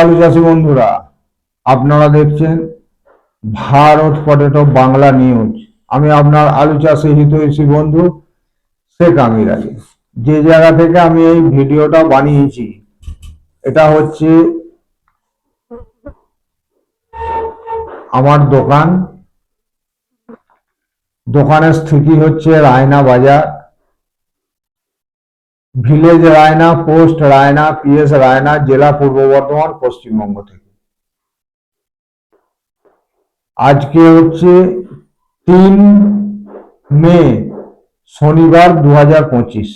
আলু চাষি বন্ধুরা, আপনারা দেখছেন ভারত পটেটো বাংলা নিউজ আমি আপনার আলু চাষি হিতৈষী বন্ধু শেখ আমির আলী। যে জায়গা থেকে আমি এই ভিডিওটা বানিয়েছি, এটা হচ্ছে আমার দোকান। দোকানের স্থিতি হচ্ছে রায়না বাজার। Village Raina post Raina PS Raina জেলা পূর্ব বর্ধমান পশ্চিমবঙ্গ থেকে আজকে হচ্ছে তিন মে শনিবার দু হাজার পঁচিশ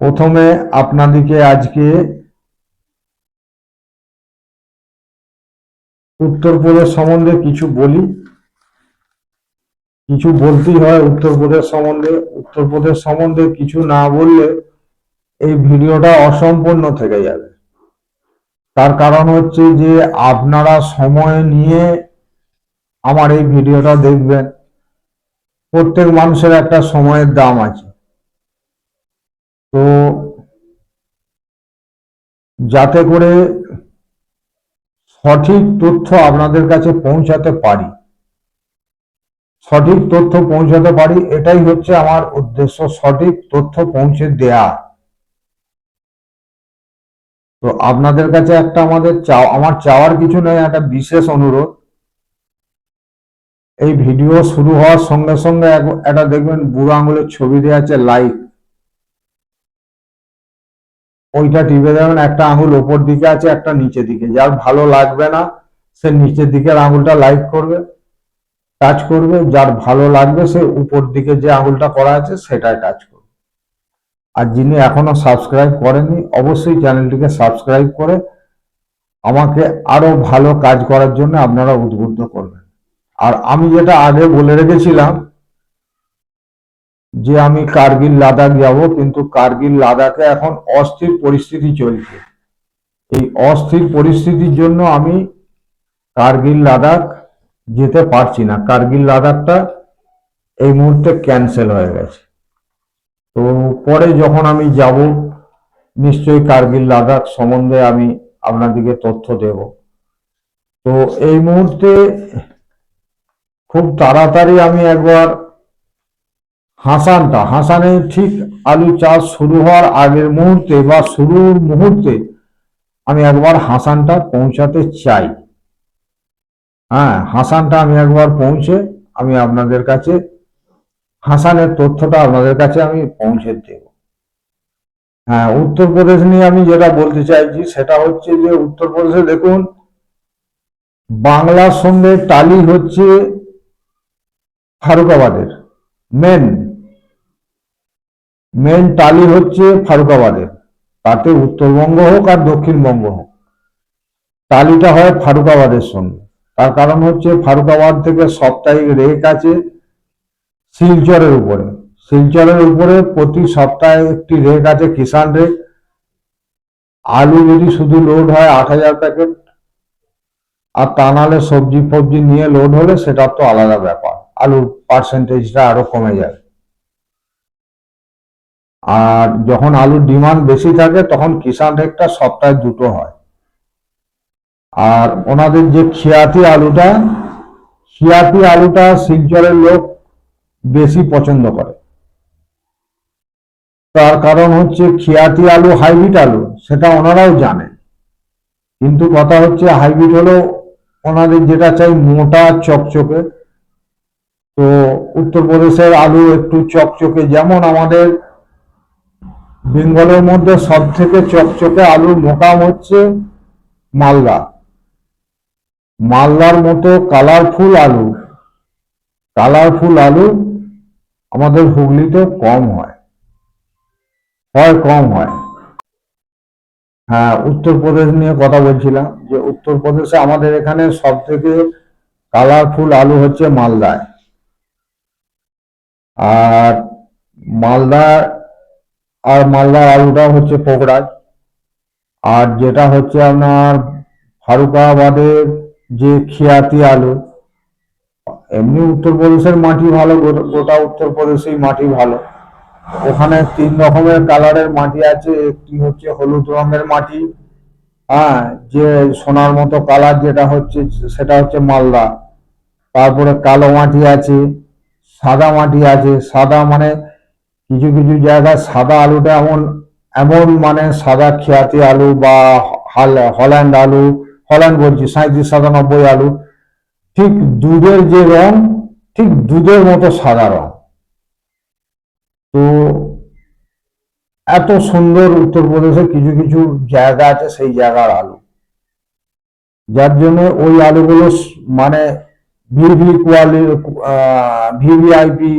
প্রথমে আপনাদেরকে আজকে উত্তরপ্রদেশ সম্বন্ধে কিছু বলি কিছু বলতেই হয় উত্তরপ্রদেশ সম্বন্ধে। উত্তরপ্রদেশ সম্বন্ধে কিছু না বললে এই ভিডিওটা অসম্পূর্ণ থেকে যাবে। তার কারণ হচ্ছে যে আপনারা সময় নিয়ে আমার এই ভিডিওটা দেখবেন। প্রত্যেক মানুষের একটা সময়ের দাম আছে। তো যাতে করে সঠিক তথ্য আপনাদের কাছে পৌঁছাতে পারি সঠিক তথ্য পৌঁছাতে পারি, এটাই হচ্ছে আমার উদ্দেশ্য, সঠিক তথ্য পৌঁছে দেয়া। তো আপনাদের কাছে একটা আমাদের চাও, আমার চাওয়ার কিছু নেই, একটা বিশেষ অনুরোধ। এই ভিডিও শুরু হওয়ার সঙ্গে সঙ্গে এক- একটা দেখবেন বুড়ো আঙুলের ছবি দেওয়া আছে, লাইক। ওইটা টিপে দেবেন, একটা আঙুল ওপর দিকে আছে, একটা নিচের দিকে। যার ভালো লাগবে না, সে নিচের দিকের আঙুলটা লাইক করবে। টাচ করবে, যার ভালো লাগবে সে উপর দিকে যে আঙুলটা করা আছে সেটাই টাচ করবে। আর যিনি এখনও সাবস্ক্রাইব করেননি, অবশ্যই চ্যানেলটিকে সাবস্ক্রাইব করে আমাকে আরও ভালো কাজ করার জন্য আপনারা উদ্বুদ্ধ করবেন। আর আমি যেটা আগে বলে রেখেছিলাম যে আমি কার্গিল লাদাখ যাব, কিন্তু কার্গিল লাদাখে এখন অস্থির পরিস্থিতি চলছে। এই অস্থির পরিস্থিতির জন্য আমি কার্গিল লাদাখ যেতে পারছি না। কার্গিল লাদাখটা এই মুহূর্তে ক্যান্সেল হয়ে গেছে। তো পরে যখন আমি যাব, নিশ্চয়ই কার্গিল লাদাখ সম্বন্ধে আমি আপনাদেরকে তথ্য দেব। তো এই মুহূর্তে খুব তাড়াতাড়ি আমি একবার হাসানটা, হাসানের ঠিক আলু চাষ শুরু হওয়ার আগের মুহূর্তে বা শুরুর মুহূর্তে আমি একবার হাসানটা পৌঁছাতে চাই। হ্যাঁ হাসানটা আমি একবার পৌঁছে আমি আপনাদের কাছে, হাসানের তথ্যটা আপনাদের কাছে আমি পৌঁছে দেব। হ্যাঁ উত্তরপ্রদেশ নিয়ে আমি যেটা বলতে চাইছি সেটা হচ্ছে যে উত্তরপ্রদেশে দেখুন, বাংলার সঙ্গে টালি হচ্ছে ফারুকাবাদের মেন মেন টালি হচ্ছে ফারুকাবাদের, তাতে উত্তরবঙ্গ হোক আর দক্ষিণবঙ্গ হোক টালিটা হয় ফারুকাবাদের সঙ্গে। তার কারণ হচ্ছে ফারুকাবাদ থেকে সাপ্তাহিক রেক আছে শিলচরের উপরে। শিলচরের উপরে প্রতি সপ্তাহে একটি রেক আছে কিষান রেক। আলু যদি শুধু লোড হয় আট হাজার প্যাকেট, আর তা নাহলে সবজি ফবজি নিয়ে লোড হলে সেটা তো আলাদা ব্যাপার। আলুর পার্সেন্টেজটা আরও কমে যায়। আর যখন আলুর ডিমান্ড বেশি থাকে, তখন কিষান রেকটা সপ্তাহে দুটো হয়। আর ওনাদের যে খিয়াতি আলুটা খিয়াতি আলুটা শিলচরের লোক বেশি পছন্দ করে। তার কারণ হচ্ছে খিয়াতি আলু হাইব্রিড আলু, সেটা ওনারাও জানে। কিন্তু কথা হচ্ছে হাইব্রিড হলো ওনাদের যেটা চাই মোটা চকচকে। তো উত্তরপ্রদেশের আলু একটু চকচকে, যেমন আমাদের বেঙ্গলের মধ্যে সব থেকে চকচকে আলুর মোকাম হচ্ছে মালদা। মালদার মতো কালারফুল আলু কালারফুল আলু আমাদের হুগলিতে কম হয়। হয় কম হয়। হ্যাঁ উত্তরপ্রদেশ নিয়ে কথা বলছিলাম যে উত্তরপ্রদেশে আমাদের এখানে সব থেকে কালারফুল আলু হচ্ছে মালদায়। আর মালদা, আর মালদার আলুটা হচ্ছে পোকড়ায় আর যেটা হচ্ছে আপনার ফারুকাবাদের যে খিয়াতি আলু, এমনি উত্তরপ্রদেশের মাটি ভালো, গোটা উত্তরপ্রদেশেই মাটি ভালো। ওখানে তিন রকমের কালারের মাটি আছে, একটি হচ্ছে হলুদ রঙের মাটি হ্যাঁ যে সোনার মতো কালার যেটা হচ্ছে, সেটা হচ্ছে মালদা। তারপরে কালো মাটি আছে, সাদা মাটি আছে। সাদা মানে কিছু কিছু জায়গায় সাদা আলুটা এমন এমন মানে সাদা খেয়াতি আলু বা হাল- হল্যান্ড আলু হল্যান্ড বলছি সাঁত্রিশ সাতানব্বই আলু। ঠিক দুধের যে রং, ঠিক দুধের মতো সাদা রং। তো এত সুন্দর উত্তরপ্রদেশে কিছু কিছু জায়গা আছে, সেই জায়গার আলু। যার জন্য ওই আলুগুলো মানে ভিভি কোয়ালি ভিভিআইপি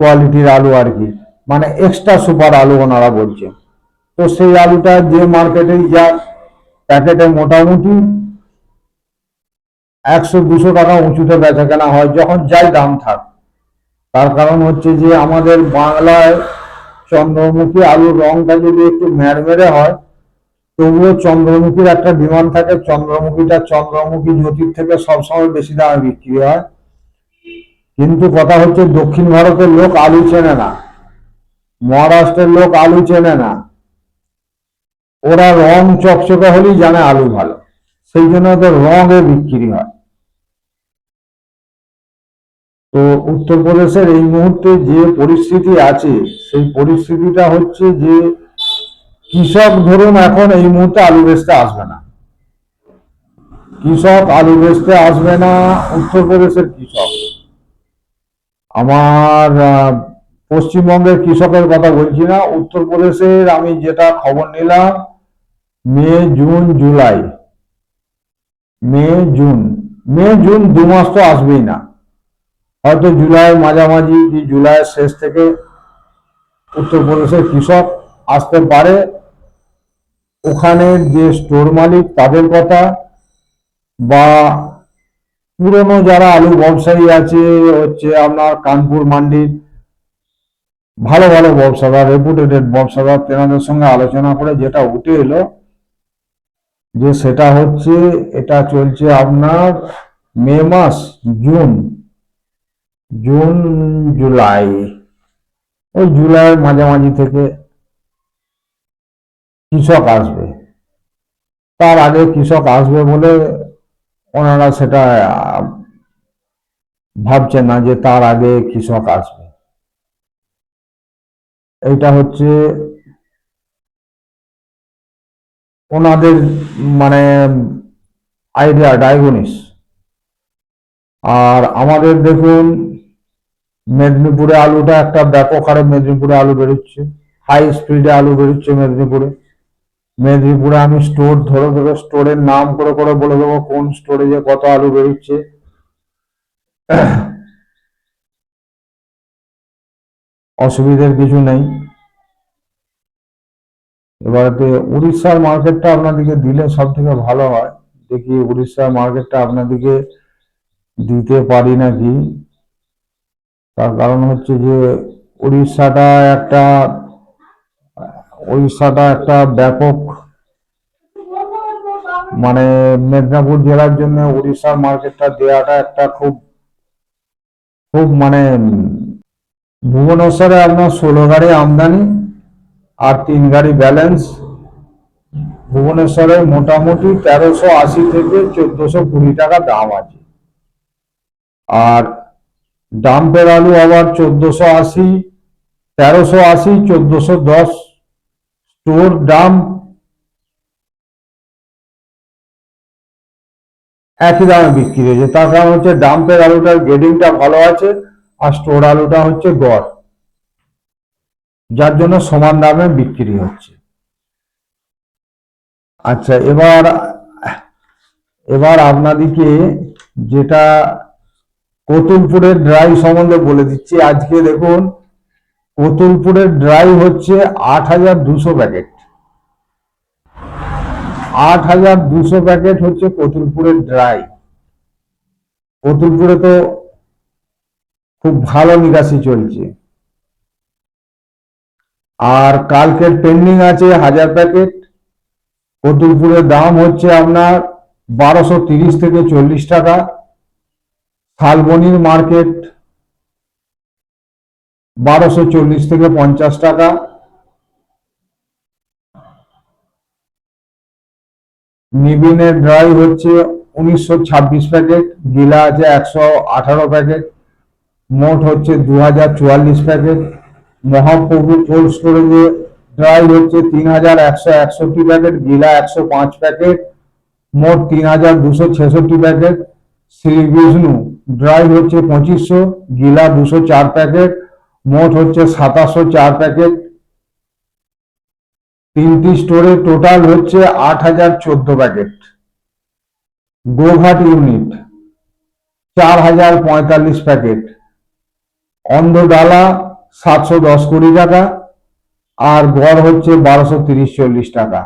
কোয়ালিটির আলু আর কি। মানে এক্সট্রা সুপার আলু ওনারা বলছে তো সেই আলুটা যে মার্কেটেই যা প্যাকেটে মোটামুটি একশো দুশো টাকা উঁচুতে বেচা কেনা হয়, যখন যাই দাম থাক। তার কারণ হচ্ছে যে আমাদের বাংলায় চন্দ্রমুখী আলুর রংটা যদি একটু মেরমেরে হয়, তবুও চন্দ্রমুখীর একটা ডিমান্ড থাকে। চন্দ্রমুখীটা চন্দ্রমুখী জ্যোতির থেকে সবসময় বেশি দামে বিক্রি হয়। কিন্তু কথা হচ্ছে দক্ষিণ ভারতের লোক আলু চেনে না। মহারাষ্ট্রের লোক আলু চেনে না। ওরা রং চকচকে হলেই জানে আলু ভালো। সেই জন্য ওদের রঙে বিক্রি হয়। তো উত্তরপ্রদেশের এই মুহূর্তে যে পরিস্থিতি আছে, সেই পরিস্থিতিটা হচ্ছে যে কৃষক ধরুন এখন এই মুহূর্তে আলু বেচতে আসবে না। কৃষক আলু বেচতে আসবে না উত্তরপ্রদেশের কৃষক। আমার পশ্চিমবঙ্গের কৃষকের কথা বলছি না, উত্তরপ্রদেশের আমি যেটা খবর নিলাম, May, June, July. May, June. May, June দু মাস তো আসবেই না। হয়তো জুলাইয়ের মাঝামাঝি কি জুলাইয়ের শেষ থেকে উত্তরপ্রদেশের কৃষক আসতে পারে। ওখানের যে স্টোর মালিক তাদের কথা বা পুরনো যারা আলু ব্যবসায়ী আছে, হচ্ছে আপনার কানপুর মান্ডির ভালো ভালো ব্যবসাদার রেপুটেটেড ব্যবসাদার তেনাদের সঙ্গে আলোচনা করে যেটা উঠে এলো যে সেটা হচ্ছে এটা চলছে আপনার মে মাস জুন জুন জুলাই ওই জুলাইয়ের মাঝামাঝি থেকে কৃষক আসবে। তার আগে কৃষক আসবে বলে ওনারা সেটা আহ, ভাবছেন না যে তার আগে কৃষক আসবে। এইটা হচ্ছে ওনাদের মানে আইডিয়া ডায়াগনিস আর আমাদের দেখুন, মেদিনীপুরে আলুটা একটা ব্যাপক হারে মেদিনীপুরে আলু বেরোচ্ছে। হাই স্পিডে আলু বেরোচ্ছে মেদিনীপুরে। মেদিনীপুরে আমি স্টোর ধরে ধরে স্টোরের নাম করে করে বলে দেবো কোন স্টোরে যে কত আলু বেরোচ্ছে। অসুবিধার কিছু নেই। এবারে উড়িষ্যার মার্কেটটা আপনাদেরকে দিলে সব থেকে ভালো হয়। দেখি উড়িষ্যার মার্কেটটা আপনাদেরকে দিতে পারি নাকি। তার কারণ হচ্ছে যে উড়িষ্যাটা একটা উড়িষ্যাটা একটা ব্যাপক মানে মেদিনীপুর জেলার জন্য উড়িষ্যার মার্কেটটা দেওয়াটা একটা খুব খুব মানে ভুবনেশ্বরে আপনার ষোলো গাড়ি আমদানি আর তিন গাড়ি ব্যালেন্স। ভুবনেশ্বরে মোটামুটি তেরোশো আশি থেকে চোদ্দশো কুড়ি টাকা দাম আছে। আর ডাম্পের আলু আবার চোদ্দশো আশি, তেরোশো আশি, চোদ্দশো দশ। স্টোর দাম একই দামে বিক্রি হয়েছে। তার কারণ হচ্ছে ডাম্পের আলুটার গ্রেডিংটা ভালো আছে। আর স্টোর আলুটা হচ্ছে গড়, যার জন্য সমান দামে বিক্রি হচ্ছে। আচ্ছা এবার এবার আপনাদিকে যেটা কতুলপুরের ড্রাই সম্বন্ধে বলে দিচ্ছি। আজকে দেখুন, কতুলপুরের ড্রাই হচ্ছে আট হাজার দুশো প্যাকেট। আট হাজার দুশো প্যাকেট হচ্ছে কতুলপুরের ড্রাই। কতুলপুরে তো খুব ভালো নিকাশি চলছে। আর কালকের পেন্ডিং আছে হাজার প্যাকেট। কতুলপুরের দাম হচ্ছে আপনার বারোশো তিরিশ থেকে চল্লিশ টাকা। শালবনির মার্কেট বারোশো চল্লিশ থেকে পঞ্চাশ টাকা। নিবিনের ড্রাই হচ্ছে উনিশশো ছাব্বিশ প্যাকেট, গিলা আছে একশো আঠারো প্যাকেট। মোট হচ্ছে দু হাজার চুয়াল্লিশ প্যাকেট। মহাপ্রভু কোল্ড স্টোরেজে ড্রাই হচ্ছে তিন হাজার একশো একষট্টি প্যাকেট, গিলা একশো পাঁচ প্যাকেট, মোট তিন হাজার দুশো ছেষট্টি প্যাকেট। শ্রী বিষ্ণু ড্রাই হচ্ছে পঁচিশশো, গিলা দুশো চার প্যাকেট, মোট হচ্ছে সাতাশশো চার প্যাকেট। তিনটি স্টোরে টোটাল হচ্ছে আট হাজার চোদ্দ প্যাকেট। গোঘাট ইউনিট চার হাজার পঁয়তাল্লিশ প্যাকেট। অন্ধডালা সাতশো দশ কোটি টাকা, আর গড় হচ্ছে বারোশো তিরিশ চল্লিশ টাকা।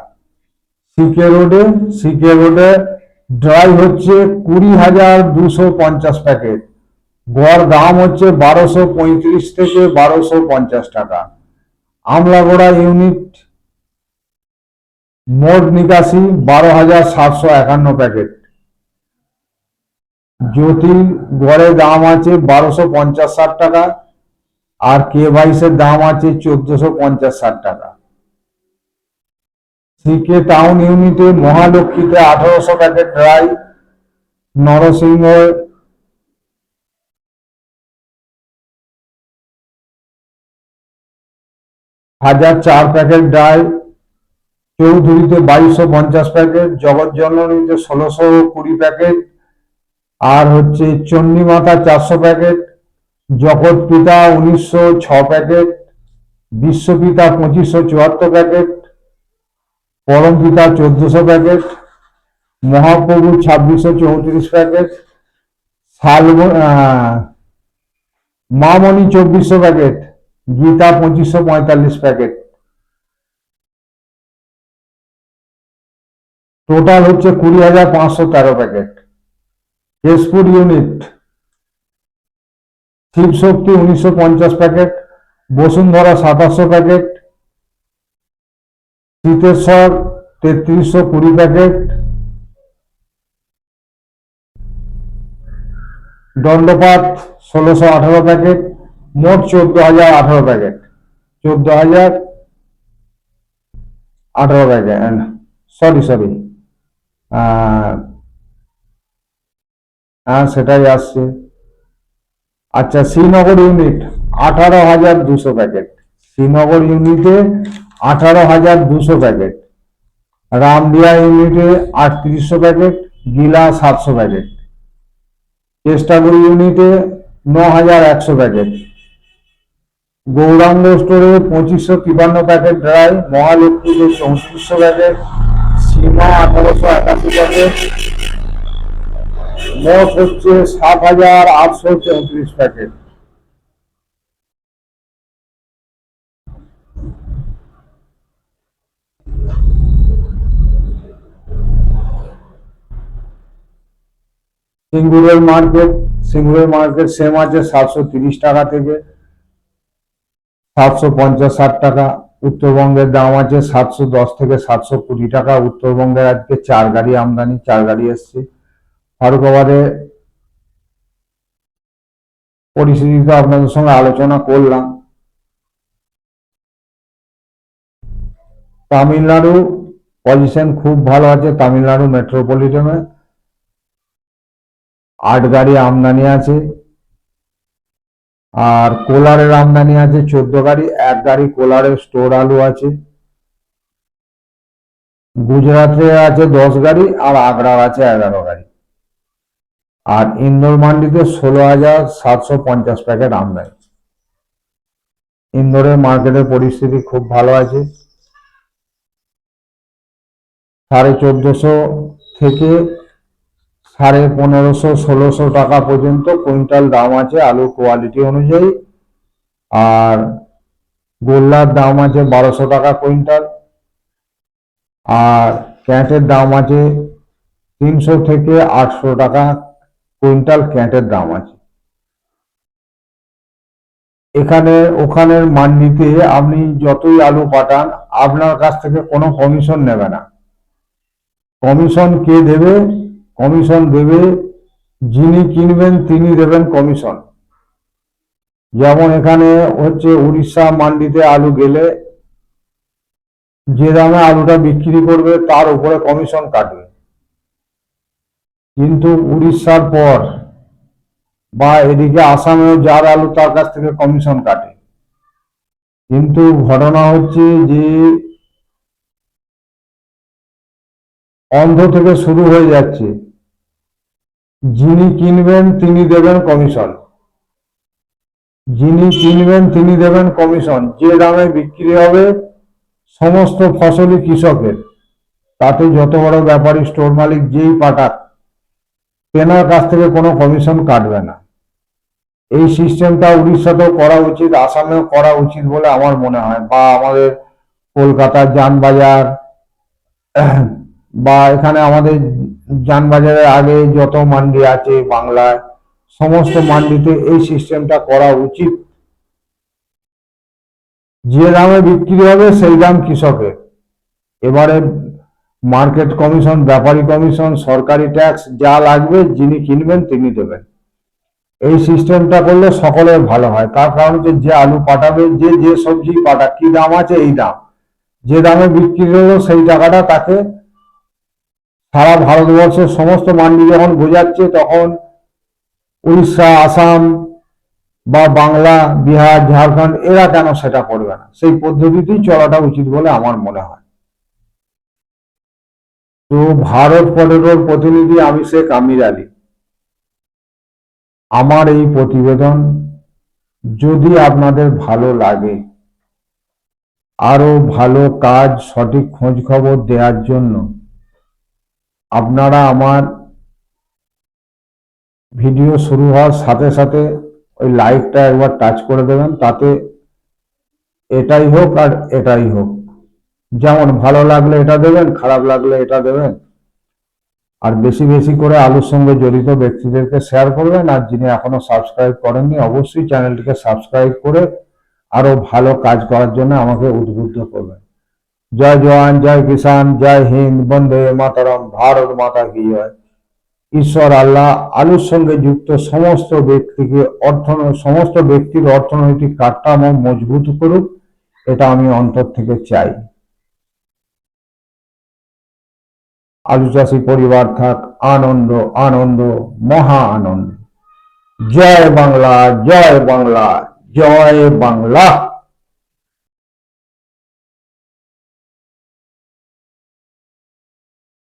সিকে রোডে সিকে রোডে ড্রাই হচ্ছে কুড়ি হাজার দুশো পঞ্চাশ প্যাকেট। গড় দাম হচ্ছে বারোশো পঁয়ত্রিশ থেকে বারোশো পঞ্চাশ টাকা। আমলাগোড়া ইউনিট মোট নিকাশি বারো হাজার সাতশো একান্ন প্যাকেট। জ্যোতি গড়ে দাম আছে বারোশো পঞ্চাশ ষাট টাকা আর কে বাইশের দাম আছে চোদ্দশো পঞ্চাশ ষাট টাকা। সিকে টাউন ইউনিটে মহালক্ষ্মীতে আঠারোশো প্যাকেট ড্রাই নরসিংহ হাজার চার প্যাকেট ড্রাই চৌধুরীতে বাইশশো পঞ্চাশ প্যাকেট জগৎজননীতে ষোলোশো কুড়ি প্যাকেট আর হচ্ছে চণ্ডীমাতা চারশো প্যাকেট, জগৎ পিতা উনিশশো ছ প্যাকেট, বিশ্বপিতা পঁচিশশো চুয়াত্তর প্যাকেট, পরম পিতা চোদ্দশো প্যাকেট, মহাপ্রভু ছাব্বিশশো চৌত্রিশ প্যাকেট শালব মামনি চব্বিশশো প্যাকেট, গীতা পঁচিশশো পঁয়তাল্লিশ প্যাকেট। টোটাল হচ্ছে কুড়ি হাজার পাঁচশো তেরো প্যাকেট। কেশপুর ইউনিট শিবশক্তি উনিশশো পঞ্চাশ প্যাকেট বসুন্ধরা সাতাশশো প্যাকেট শীতেশ্বর তেত্রিশশো কুড়ি প্যাকেট দণ্ডপাত ষোলোশো আঠারো প্যাকেট মোট চোদ্দ হাজার আঠারো প্যাকেট চোদ্দ হাজার আঠারো প্যাকেট সরি সরি হ্যাঁ সেটাই আসছে। আচ্ছা শ্রীনগর ইউনিট আঠারো হাজার দুশো প্যাকেট শ্রীনগর ইউনিটে আঠারো হাজার দুশো প্যাকেট রামদিয়া ইউনিটে আটত্রিশশো প্যাকেট গিলা সাতশো প্যাকেট চেষ্টাগুড়ি ইউনিটে ন হাজার একশো প্যাকেট গৌরাঙ্গ স্টোরে পঁচিশশো তিপান্ন প্যাকেট ড্রাই মহালক্ষ্মীতে চৌত্রিশশো প্যাকেট সীমা আঠারোশো একাশি প্যাকেট মোট হচ্ছে সাত হাজার আটশো চৌত্রিশ প্যাকেট। সিঙ্গুরের মার্কেট সিঙ্গুরের মার্কেট সেম আছে সাতশো তিরিশ টাকা থেকে। সাতশো পঞ্চাশ ষাট টাকা। উত্তরবঙ্গের দাম আছে সাতশো দশ থেকে সাতশো কুড়ি টাকা। উত্তরবঙ্গের আজকে চার গাড়ি আমদানি, চার গাড়ি এসছে। ফারুকাবাদে পরিস্থিতিতে আপনাদের সঙ্গে আলোচনা করলাম। তামিলনাড়ু পজিশন খুব ভালো আছে, তামিলনাড়ু মেট্রোপলিটনে আট গাড়ি আমদানি আছে। আর কোলারের আমদানি আছে, চোদ্দ গাড়ি, এক গাড়ি কোলারের স্টোর আলু আছে। গুজরাটে আছে দশ গাড়ি, আর আগ্রার আছে এগারো গাড়ি। আর ইন্দোর মান্ডিতে ষোলো হাজার সাতশো পঞ্চাশ প্যাকেট আমদানি ইন্দোরের মার্কেটের পরিস্থিতি খুব ভালো আছে। সাড়ে চোদ্দশো থেকে সাড়ে পনেরোশো, ষোলোশো টাকা পর্যন্ত কুইন্টাল দাম আছে আলুর কোয়ালিটি অনুযায়ী। আর গোল্লার দাম আছে বারোশো টাকা কুইন্টাল। আর ক্যাটের দাম আছে তিনশো থেকে আটশো টাকা কুইন্টাল ক্যাটের দাম আছে। এখানে, ওখানের মান্ডিতে আপনি যতই আলু পাঠান, আপনার কাছ থেকে কোনো কমিশন নেবে না। কমিশন কে দেবে? কমিশন দেবে, যিনি কিনবেন তিনি দেবেন কমিশন যেমন এখানে হচ্ছে উড়িষ্যা মান্ডিতে আলু গেলে যে দামে আলুটা বিক্রি করবে, তার উপরে কমিশন কাটবে। কিন্তু উড়িষ্যার পর বা এদিকে আসামেও যার আলু তার কাছ থেকে কমিশন কাটে। কিন্তু ঘটনা হচ্ছে যে অন্ধ্র থেকে শুরু হয়ে যাচ্ছে। যিনি কিনবেন তিনি দেবেন কমিশন যিনি কিনবেন তিনি দেবেন কমিশন যে দামে বিক্রি হবে সমস্ত ফসলই কৃষকের। তাতে যত বড় ব্যাপারী স্টোর মালিক যেই পাঠাক কেনার কাছ থেকে কোনো কমিশন কাটবে না। এই সিস্টেমটা উড়িষ্যাতেও করা উচিত, আসামেও করা উচিত বলে আমার মনে হয় বা আমাদের কলকাতার যানবাজার, বা এখানে আমাদের যানবাজারের আগে যত মান্ডি আছে বাংলায়, সমস্ত মান্ডিতে এই সিস্টেমটা করা উচিত। যে দামে বিক্রি হবে সেই দাম কৃষকের। এবারে মার্কেট কমিশন, ব্যাপারী কমিশন, সরকারি ট্যাক্স, যা লাগবে যিনি কিনবেন তিনি দেবেন। এই সিস্টেমটা করলে সকলের ভালো হয়। তার কারণ হচ্ছে যে আলু পাঠাবে, যে যে সবজি পাঠা কি দাম আছে এই দাম। যে দামে বিক্রি হলো সেই টাকাটা তাকে সারা ভারতবর্ষের সমস্ত মান্ডি যখন বোঝাচ্ছে, তখন উড়িষ্যা, আসাম বা বাংলা, বিহার, ঝাড়খণ্ড, এরা কেন সেটা করবে না? সেই পদ্ধতিতেই চলাটা উচিত বলে আমার মনে হয়। তো ভারত পটেটোর প্রতিনিধি আমি শেখ আমির আলী। আমার এই প্রতিবেদন যদি আপনাদের ভালো লাগে আরও ভালো কাজ, সঠিক খোঁজ খবর দেওয়ার জন্য আপনারা আমার ভিডিও শুরু হওয়ার সাথে সাথে ওই লাইকটা একবার টাচ করে দেবেন, তাতে এটাই হোক আর এটাই হোক। যেমন ভালো লাগলে এটা দেবেন, খারাপ লাগলে এটা দেবেন। আর বেশি বেশি করে আলুর সঙ্গে জড়িত ব্যক্তিদেরকে শেয়ার করবেন। আর যিনি এখনও সাবস্ক্রাইব করেননি, অবশ্যই চ্যানেলটিকে সাবস্ক্রাইব করে আরও ভালো কাজ করার জন্য আমাকে উদ্বুদ্ধ করবেন। জয় জওয়ান, জয় কিষান জয় হিন্দ, বন্দে মাতারম, ভারত মাতা কি জয়। ঈশ্বর, আল্লাহ, আলুর সঙ্গে যুক্ত সমস্ত ব্যক্তিকে অর্থ, সমস্ত ব্যক্তির অর্থনৈতিক কাঠামো মজবুত করুক, এটা আমি অন্তর থেকে চাই। আলু চাষি পরিবার থাক আনন্দ আনন্দ মহা আনন্দ। জয় বাংলা জয় বাংলা জয় বাংলা।